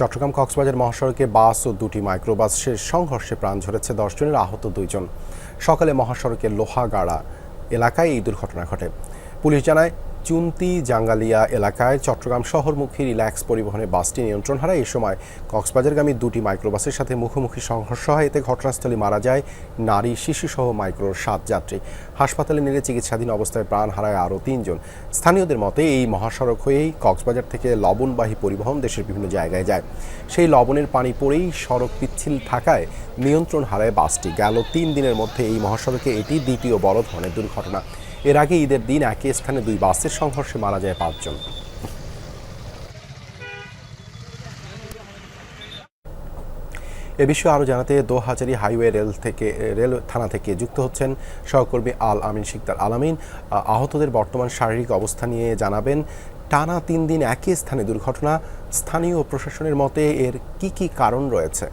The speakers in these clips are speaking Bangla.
চট্টগ্রাম কক্সবাজার মহাসড়কে বাস ও দুটি মাইক্রোবাসের সংঘর্ষে প্রাণ ঝরেছে দশজনের আহত দুইজন। সকালে মহাসড়কের লোহাগাড়া এলাকায় এই দুর্ঘটনা ঘটে। পুলিশ জানায় চুন্তি জাঙ্গালিয়া এলাকায় চট্টগ্রাম শহরমুখী রিল্যাক্স পরিবহনে বাসটি নিয়ন্ত্রণ হারায়। এই সময় কক্সবাজারগামী দুটি মাইক্রোবাসের সাথে মুখোমুখি সংঘর্ষ হয়। এতে ঘটনাস্থলে মারা যায় নারী শিশুসহ মাইক্রোর সাত যাত্রী। হাসপাতালে নিলে চিকিৎসাধীন অবস্থায় প্রাণ হারায় আরও তিনজন। স্থানীয়দের মতে, এই মহাসড়ক হয়েই কক্সবাজার থেকে লবণবাহী পরিবহন দেশের বিভিন্ন জায়গায় যায়। সেই লবণের পানি পড়েই সড়ক পিচ্ছিল থাকায় নিয়ন্ত্রণ হারায় বাসটি। গেল তিন দিনের মধ্যে এই মহাসড়কে এটি দ্বিতীয় বড় ধরনের দুর্ঘটনা। এর আগে ঈদের দিন একই স্থানে দুই বাসের সংঘর্ষে মারা যায় পাঁচজন। এ বিষয়ে আরও জানাতে দোহাজারি হাইওয়ে রেল থেকে, রেল থানা থেকে যুক্ত হচ্ছেন সহকর্মী আল আমিন শিকদার। আলামিন আহতদের বর্তমান শারীরিক অবস্থা নিয়ে জানাবেন, টানা তিন দিন একই স্থানে দুর্ঘটনা। স্থানীয় প্রশাসনের মতে এর কি কি কারণ রয়েছে?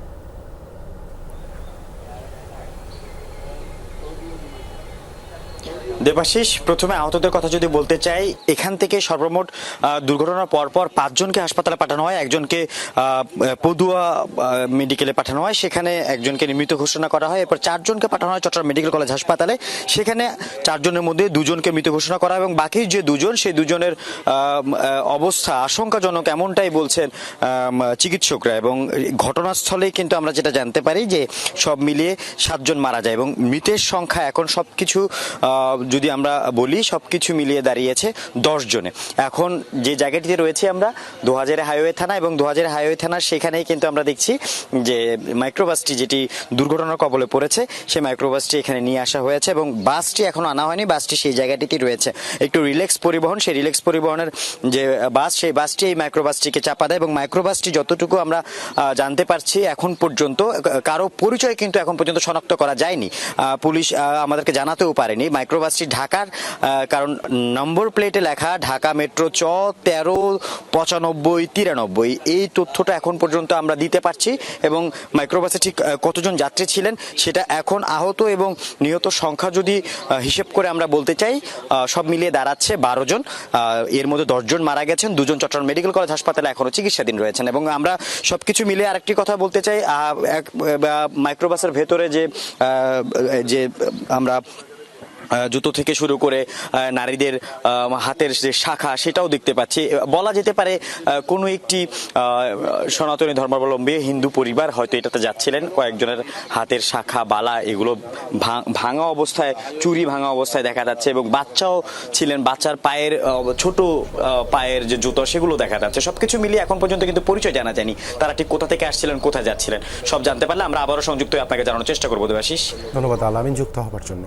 দেবাশিস প্রথমে আহতদের কথা যদি বলতে চাই এখান থেকে সর্বমোট দুর্ঘটনার পরপর পাঁচজনকে হাসপাতালে পাঠানো হয় একজনকে পদুয়া মেডিকেলে পাঠানো হয় সেখানে একজনকে মৃত ঘোষণা করা হয় এরপর চারজনকে পাঠানো হয় চট্টগ্রাম মেডিকেল কলেজ হাসপাতালে সেখানে চারজনের মধ্যে দুজনকে মৃত ঘোষণা করা এবং বাকি যে দুজন সেই দুজনের অবস্থা আশঙ্কাজনক এমনটাই বলছেন চিকিৎসকরা এবং ঘটনাস্থলেই কিন্তু আমরা যেটা জানতে পারি যে সব মিলিয়ে সাতজন মারা যায় এবং মৃতের সংখ্যা এখন সবকিছু আহ, যদি আমরা বলি সব কিছু মিলিয়ে দাঁড়িয়েছে দশ জনে। এখন যে জায়গাটিতে রয়েছে আমরা দু হাজার হাইওয়ে থানা এবং দু হাজার হাইওয়ে থানার সেখানেই কিন্তু আমরা দেখছি যে মাইক্রোবাসটি যেটি দুর্ঘটনার কবলে পড়েছে, সেই মাইক্রোবাসটি এখানে নিয়ে আসা হয়েছে এবং বাসটি এখনও আনা হয়নি, বাসটি সেই জায়গাটিতেই রয়েছে। একটু রিল্যাক্স পরিবহন, সেই রিল্যাক্স পরিবহনের যে বাস, সেই বাসটি এই মাইক্রোবাসটিকে চাপা দেয় এবং মাইক্রোবাসটি যতটুকু আমরা জানতে পারছি এখন পর্যন্ত কারও পরিচয় কিন্তু এখন পর্যন্ত শনাক্ত করা যায়নি। পুলিশ আমাদেরকে জানাতেও পারেনি। মাইক্রোবাসটি ঢাকার কারণ নম্বর প্লেটে লেখা ঢাকা মেট্রো চ তেরো পঁচানব্বই তিরানব্বই। এই তথ্যটা এখন পর্যন্ত আমরা দিতে পারছি এবং মাইক্রোবাসে ঠিক কতজন যাত্রী ছিলেন সেটা এখন আহত এবং নিহত সংখ্যা যদি হিসেব করে আমরা বলতে চাই সব মিলিয়ে দাঁড়াচ্ছে বারো জন। এর মধ্যে দশজন মারা গেছেন, দুজন চট্টগ্রাম মেডিকেল কলেজ হাসপাতালে এখনও চিকিৎসাধীন রয়েছেন এবং আমরা সব কিছু মিলে আরেকটি কথা বলতে চাই মাইক্রোবাসের ভেতরে যে যে আমরা জুতো থেকে শুরু করে নারীদের হাতের যে শাখা সেটাও দেখতে পাচ্ছি। বলা যেতে পারে কোনো একটি সনাতনী ধর্মাবলম্বী হিন্দু পরিবার হয়তো এটাতে যাচ্ছিলেন। কয়েকজনের হাতের শাখা, বালা এগুলো ভাঙা অবস্থায়, চুরি ভাঙা অবস্থায় দেখা যাচ্ছে এবং বাচ্চাও ছিলেন। বাচ্চার পায়ের ছোট পায়ের যে জুতো সেগুলো দেখা যাচ্ছে। সবকিছু মিলিয়ে এখন পর্যন্ত কিন্তু পরিচয় জানা যায়নি। তারা ঠিক কোথা থেকে আসছিলেন, কোথায় যাচ্ছিলেন, সব জানতে পারলে আমরা আবারও সংযুক্ত হয়ে আপনাকে জানানোর চেষ্টা করব। দেবাশিস। ধন্যবাদ আল আমিন যুক্ত হবার জন্য।